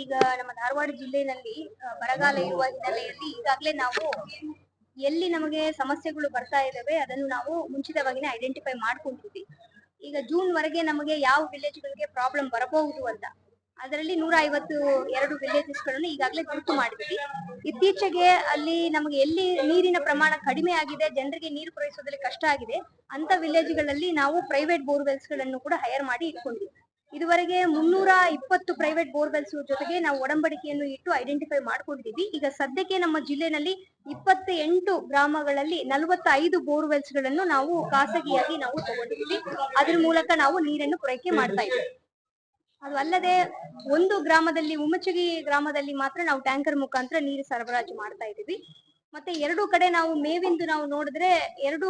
ಈಗ ನಮ್ಮ ಧಾರವಾಡ ಜಿಲ್ಲೆನಲ್ಲಿ ಬರಗಾಲ ಇರುವ ಹಿನ್ನೆಲೆಯಲ್ಲಿ ಈಗಾಗಲೇ ನಾವು ಎಲ್ಲಿ ನಮಗೆ ಸಮಸ್ಯೆಗಳು ಬರ್ತಾ ಇದಾವೆ ಅದನ್ನು ನಾವು ಮುಂಚಿತವಾಗಿನೇ ಐಡೆಂಟಿಫೈ ಮಾಡ್ಕೊಂಡಿದ್ವಿ. ಈಗ ಜೂನ್ ವರೆಗೆ ನಮಗೆ ಯಾವ ವಿಲೇಜ್ಗಳಿಗೆ ಪ್ರಾಬ್ಲಮ್ ಬರಬಹುದು ಅಂತ. ಅದರಲ್ಲಿ ನೂರ ಐವತ್ತು ಎರಡು ವಿಲೇಜಸ್ಗಳನ್ನು ಈಗಾಗಲೇ ಗುರುತು ಮಾಡಿದ್ವಿ. ಇತ್ತೀಚೆಗೆ ಅಲ್ಲಿ ನಮಗೆ ಎಲ್ಲಿ ನೀರಿನ ಪ್ರಮಾಣ ಕಡಿಮೆ ಆಗಿದೆ, ಜನರಿಗೆ ನೀರು ಪೂರೈಸೋದ್ರಲ್ಲಿ ಕಷ್ಟ ಆಗಿದೆ, ಅಂತ ವಿಲೇಜ್ಗಳಲ್ಲಿ ನಾವು ಪ್ರೈವೇಟ್ ಬೋರ್ವೆಲ್ಸ್ಗಳನ್ನು ಕೂಡ ಹೈಯರ್ ಮಾಡಿ ಇಟ್ಕೊಂಡಿದ್ವಿ. ಇದುವರೆಗೆ ಮುನ್ನೂರ ಇಪ್ಪತ್ತು ಪ್ರೈವೇಟ್ ಬೋರ್ವೆಲ್ಸ್ ಜೊತೆಗೆ ನಾವು ಒಡಂಬಡಿಕೆಯನ್ನು ಇಟ್ಟು ಐಡೆಂಟಿಫೈ ಮಾಡ್ಕೊಂಡಿದ್ದೀವಿ. ಈಗ ಸದ್ಯಕ್ಕೆ ನಮ್ಮ ಜಿಲ್ಲೆನಲ್ಲಿ ಇಪ್ಪತ್ತ ಎಂಟು ಗ್ರಾಮಗಳಲ್ಲಿ ನಲವತ್ತೈದು ಬೋರ್ವೆಲ್ಸ್ಗಳನ್ನು ನಾವು ಖಾಸಗಿಯಾಗಿ ನಾವು ತಗೊಂಡಿದ್ದೀವಿ. ಅದ್ರ ಮೂಲಕ ನಾವು ನೀರನ್ನು ಪೂರೈಕೆ ಮಾಡ್ತಾ ಇದ್ದೀವಿ. ಅದು ಅಲ್ಲದೆ ಒಂದು ಗ್ರಾಮದಲ್ಲಿ ಉಮಚಗಿ ಗ್ರಾಮದಲ್ಲಿ ಮಾತ್ರ ನಾವು ಟ್ಯಾಂಕರ್ ಮುಖಾಂತರ ನೀರು ಸರಬರಾಜು ಮಾಡ್ತಾ ಇದ್ದೀವಿ. ಮತ್ತೆ ಎರಡು ಕಡೆ ನಾವು ಮೇವಿಂದು ನಾವು ನೋಡಿದ್ರೆ ಎರಡು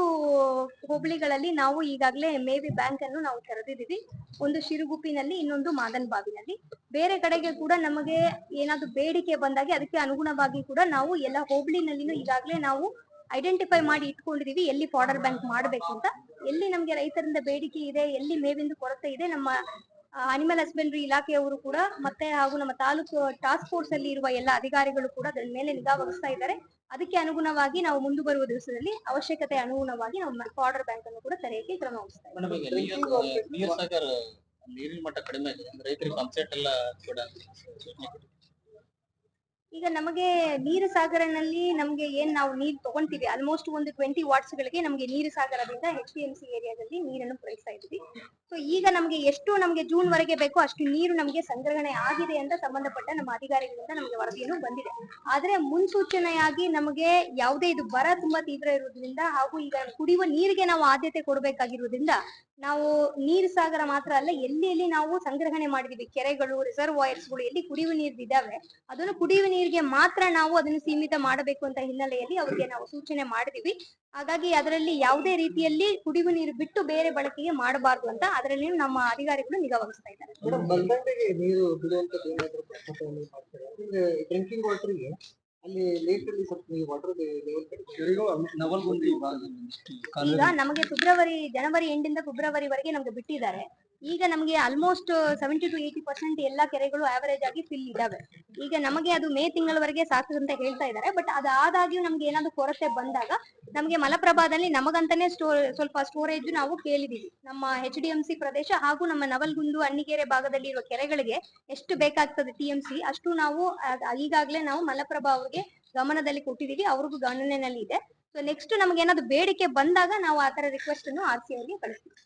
ಹೋಬಳಿಗಳಲ್ಲಿ ನಾವು ಈಗಾಗಲೇ ಮೇವಿ ಬ್ಯಾಂಕ್ ಅನ್ನು ನಾವು ತೆರೆದಿದ್ದೀವಿ. ಒಂದು ಶಿರುಗುಪ್ಪಿನಲ್ಲಿ, ಇನ್ನೊಂದು ಮಾದನ್ ಬಾವಿನಲ್ಲಿ. ಬೇರೆ ಕಡೆಗೆ ಕೂಡ ನಮಗೆ ಏನಾದ್ರು ಬೇಡಿಕೆ ಬಂದಾಗ ಅದಕ್ಕೆ ಅನುಗುಣವಾಗಿ ಕೂಡ ನಾವು ಎಲ್ಲ ಹೋಬಳಿನಲ್ಲಿನೂ ಈಗಾಗಲೇ ನಾವು ಐಡೆಂಟಿಫೈ ಮಾಡಿ ಇಟ್ಕೊಂಡಿದೀವಿ ಎಲ್ಲಿ ಫಾಡರ್ ಬ್ಯಾಂಕ್ ಮಾಡಬೇಕು ಅಂತ ಎಲ್ಲಿ ನಮಗೆ ರೈತರಿಂದ ಬೇಡಿಕೆ ಇದೆ, ಎಲ್ಲಿ ಮೇವಿಂದು ಕೊರತೆ ಇದೆ, ನಮ್ಮ ಅನಿಮಲ್ ಹಸ್ಬೆಂಡ್ರಿ ಇಲಾಖೆಯವರು ಕೂಡ ಮತ್ತೆ ಹಾಗೂ ನಮ್ಮ ತಾಲೂಕು ಟಾಸ್ಕ್ ಫೋರ್ಸ್ ಅಲ್ಲಿ ಇರುವ ಎಲ್ಲ ಅಧಿಕಾರಿಗಳು ಕೂಡ ಅದರ ಮೇಲೆ ನಿಗಾ ವಹಿಸ್ತಾ ಇದ್ದಾರೆ. ಅದಕ್ಕೆ ಅನುಗುಣವಾಗಿ ನಾವು ಮುಂದೆ ಬರುವ ದಿವಸದಲ್ಲಿ ಅವಶ್ಯಕತೆ ಅನುಗುಣವಾಗಿ ನಾವು ಫಾರ್ಡರ್ ಬ್ಯಾಂಕ್ ಅನ್ನು ಕೂಡ ತೆರೆಯಕ್ಕೆ ಕ್ರಮ ವಹಿಸ್ತಾ ಇದ್ದಾರೆ ನೀರಿನ ಮಟ್ಟ ಕಡಿಮೆ ಆಗಿದೆ. ರೈತರಿಗೆ ಎಲ್ಲ ಕೂಡ. ಈಗ ನಮಗೆ ನೀರು ಸಾಗರನಲ್ಲಿ ನಮಗೆ ಏನ್ ನಾವು ನೀರು ತಗೊಂತೀವಿ ಆಲ್ಮೋಸ್ಟ್ ಒಂದು ಟ್ವೆಂಟಿ ವಾಟ್ಸ್ ಗಳಿಗೆ ನಮಗೆ ನೀರು ಸಾಗರದಿಂದ ಎಚ್ ಡಿ ಎಂ ಸಿ ಏರಿಯಾದಲ್ಲಿ ನೀರನ್ನು ಪೂರೈಸ್ತಾ ಇದ್ವಿ ಸೊ ಈಗ ನಮಗೆ ಎಷ್ಟು ನಮಗೆ ಜೂನ್ ವರೆಗೆ ಬೇಕೋ ಅಷ್ಟು ನೀರು ನಮಗೆ ಸಂಗ್ರಹಣೆ ಆಗಿದೆ ಅಂತ ಸಂಬಂಧಪಟ್ಟ ನಮ್ಮ ಅಧಿಕಾರಿಗಳಿಂದ ನಮಗೆ ವರದಿಯನ್ನು ಬಂದಿದೆ. ಆದ್ರೆ ಮುನ್ಸೂಚನೆಯಾಗಿ ನಮಗೆ ಯಾವುದೇ ಇದು ಬರ ತುಂಬಾ ತೀವ್ರ ಇರೋದ್ರಿಂದ ಹಾಗೂ ಈಗ ಕುಡಿಯುವ ನೀರಿಗೆ ನಾವು ಆದ್ಯತೆ ಕೊಡಬೇಕಾಗಿರುವುದರಿಂದ ನಾವು ನೀರು ಸಾಗರ ಮಾತ್ರ ಅಲ್ಲ, ಎಲ್ಲಿ ಎಲ್ಲಿ ನಾವು ಸಂಗ್ರಹಣೆ ಮಾಡಿದೀವಿ, ಕೆರೆಗಳು ರಿಸರ್ವಾಯರ್ಸ್ಗಳು ಎಲ್ಲಿ ಕುಡಿಯುವ ನೀರು ಇದಾವೆ, ಅದನ್ನು ಕುಡಿಯುವ ನೀರಿಗೆ ಮಾತ್ರ ನಾವು ಅದನ್ನು ಸೀಮಿತ ಮಾಡಬೇಕು ಅಂತ ಹಿನ್ನೆಲೆಯಲ್ಲಿ ಅವರಿಗೆ ನಾವು ಸೂಚನೆ ಮಾಡಿದೀವಿ. ಹಾಗಾಗಿ ಅದರಲ್ಲಿ ಯಾವುದೇ ರೀತಿಯಲ್ಲಿ ಕುಡಿಯುವ ನೀರು ಬಿಟ್ಟು ಬೇರೆ ಬಳಕೆಗೆ ಮಾಡಬಾರ್ದು ಅಂತ ಅದರಲ್ಲಿ ನಮ್ಮ ಅಧಿಕಾರಿಗಳು ನಿಗಾ ವಹಿಸ್ತಾ ಇದ್ದಾರೆ. ಅಲ್ಲಿ ಲೇಟ್ ಅಲ್ಲಿ ಸ್ವಲ್ಪ ನೀವು ವಾಟರ್ ಲೆವೆಲ್ ಕಡಿಮೆ ನವಲ್ಗುಂದಿ ಭಾಗದಲ್ಲಿ ಈಗ ನಮಗೆ ಫೆಬ್ರವರಿ ಜನವರಿ ಎಂಡಿಂದ ಫೆಬ್ರವರಿ ವರೆಗೆ ನಮ್ಗೆ ಬಿಟ್ಟಿದ್ದಾರೆ. ಈಗ ನಮಗೆ almost seventy to eighty percent ಎಲ್ಲಾ ಕೆರೆಗಳು ಆವರೇಜ್ ಆಗಿ ಫಿಲ್ ಇದಾವೆ. ಈಗ ನಮಗೆ ಅದು ಮೇ ತಿಂಗಳವರೆಗೆ ಸಾಕು ಅಂತ ಹೇಳ್ತಾ ಇದ್ದಾರೆ ಬಟ್ ಅದಾದಾಗ್ಯೂ ನಮ್ಗೆ ಏನಾದ್ರು ಕೊರತೆ ಬಂದಾಗ ನಮಗೆ ಮಲಪ್ರಭಾದಲ್ಲಿ ನಮಗಂತಾನೆ ಸ್ಟೋ ಸ್ವಲ್ಪ ಸ್ಟೋರೇಜ್ ನಾವು ಕೇಳಿದೀವಿ. ನಮ್ಮ ಎಚ್ ಡಿ ಎಂ ಸಿ ಪ್ರದೇಶ ಹಾಗೂ ನಮ್ಮ ನವಲ್ಗುಂದು, ಅಣ್ಣಿಗೆರೆ ಭಾಗದಲ್ಲಿ ಇರುವ ಕೆರೆಗಳಿಗೆ ಎಷ್ಟು ಬೇಕಾಗ್ತದೆ ಟಿ ಎಂ ಸಿ ಅಷ್ಟು ನಾವು ಈಗಾಗಲೇ ನಾವು ಮಲಪ್ರಭಾ ಅವ್ರಿಗೆ ಗಮನದಲ್ಲಿ ಕೊಟ್ಟಿದೀವಿ, ಅವ್ರಿಗೂ ಗಣನೆಯಲ್ಲಿ ಇದೆ. ಸೊ ನೆಕ್ಸ್ಟ್ ನಮ್ಗೆ ಏನಾದ್ರು ಬೇಡಿಕೆ ಬಂದಾಗ ನಾವು ಆ ತರ ರಿಕ್ವೆಸ್ಟ್ ಅನ್ನು ಆರ್ ಸಿ ಅವರಿಗೆ ಕಳಿಸ್ತೀವಿ.